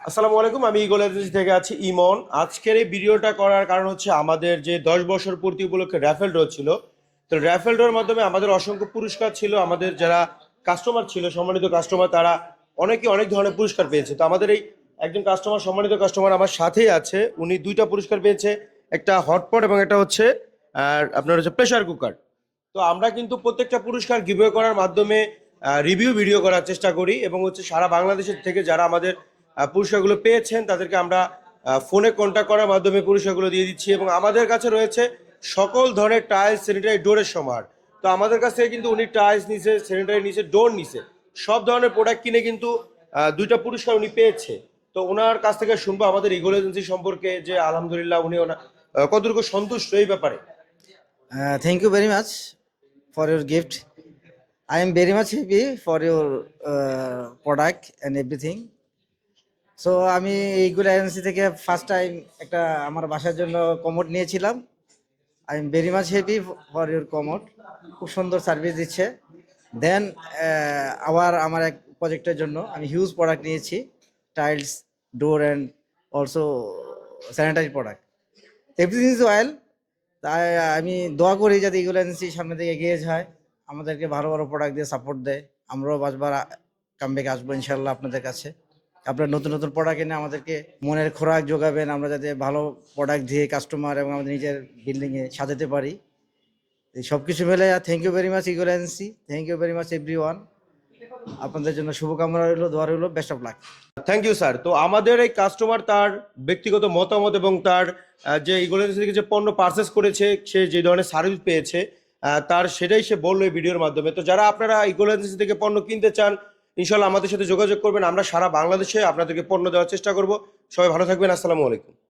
আসসালামু আলাইকুম, আমি ইগল এজেন্সি থেকে আছি, ইমন। আজকের এই ভিডিওটা করার কারণ হচ্ছে আমাদের যে দশ বছর পূর্তি উপলক্ষে র্যাফেল ড্র ছিল, তো র্যাফেল ড্রর মাধ্যমে আমাদের অসংখ্য পুরস্কার ছিল, আমাদের যারা কাস্টমার ছিল, সম্মানিত কাস্টমার তারা অনেকে অনেক ধরনের পুরস্কার পেয়েছে। তো আমাদের এই একজন কাস্টমার সম্মানিত কাস্টমার আমার সাথেই আছে। উনি দুইটা পুরস্কার পেয়েছে, একটা হটপট এবং একটা হচ্ছে, আর আপনার হচ্ছে প্রেশার কুকার তো আমরা কিন্তু প্রত্যেকটা পুরস্কার গিভওয়ে করার মাধ্যমে রিভিউ ভিডিও করার চেষ্টা করি এবং হচ্ছে সারা বাংলাদেশের থেকে যারা আমাদের পুরস্কারগুলো পেয়েছেন তাদেরকে আমরা ফোনে কন্ট্যাক্ট করার মাধ্যমে পুরস্কারগুলো দিয়ে দিচ্ছি এবং আমাদের কাছে রয়েছে সকল ধরনের টাইলস স্যানিটারি ডোরের সমার তো আমাদের কাছ থেকে কিন্তু উনি টাইলস নিছে স্যানিটারি নিছে ডোর নিছে সব ধরনের প্রোডাক্ট কিনে কিন্তু দুইটা পুরস্কার উনি পেয়েছে তো ওনার কাছ থেকে শুনব আমাদের ইগোল এজেন্সি সম্পর্কে যে আলহামদুলিল্লাহ উনি ওনার কতটুকু সন্তুষ্ট এই ব্যাপারে you very much for your gift. I am very much happy for your uh, product and everything. So আমি এইগুলো এজেন্সি থেকে ফার্স্ট টাইম একটা আমার বাসার জন্য কমোড নিয়েছিলাম। I am very much happy for your commode খুব সুন্দর সার্ভিস দিচ্ছে। দেন আবার আমার এক প্রজেক্টের জন্য আমি হিউজ প্রোডাক্ট নিয়েছি। Tiles door and also sanitary product everything is well তাই আমি দোয়া করি যাতে এগুলো এজেন্সি সামনে থেকে এগিয়ে যায়। আমাদেরকে ভালো ভালো প্রোডাক্ট দিয়ে সাপোর্ট দেয়। আমরাও বাসবার কামব্যাক আসব ইনশাল্লাহ আপনাদের কাছে। আপনার নতুন নতুন প্রোডাক্ট এনে আমাদেরকে মনের খোরাক যোগাবেন, আমরা যাতে ভালো প্রোডাক্ট দিয়ে কাস্টমার এবং আমাদের নিজের বিল্ডিংয়ে সাজাতে পারি। সব কিছু মিলে thank you very much ইগুল agency thank you very much everyone আপনাদের জন্য শুভকামনা রইল, দোয়া রইল best of luck thank you sir তো আমাদের এই কাস্টমার তার ব্যক্তিগত মতামত এবং তার যে ইগোল এজেন্সি থেকে যে পণ্য পারচেস করেছে, সে যে ধরনের সার্ভিস পেয়েছে তার সেটাই সে বলল এই ভিডিওর মাধ্যমে। তো যারা আপনারা ইগোল এজেন্সি থেকে পণ্য কিনতে চান ইনশাল্লাহ আমাদের সাথে যোগাযোগ করবেন। আমরা সারা বাংলাদেশে আপনাদেরকে পণ্য দেওয়ার চেষ্টা করব। সবাই ভালো থাকবেন। আসসালামু আলাইকুম।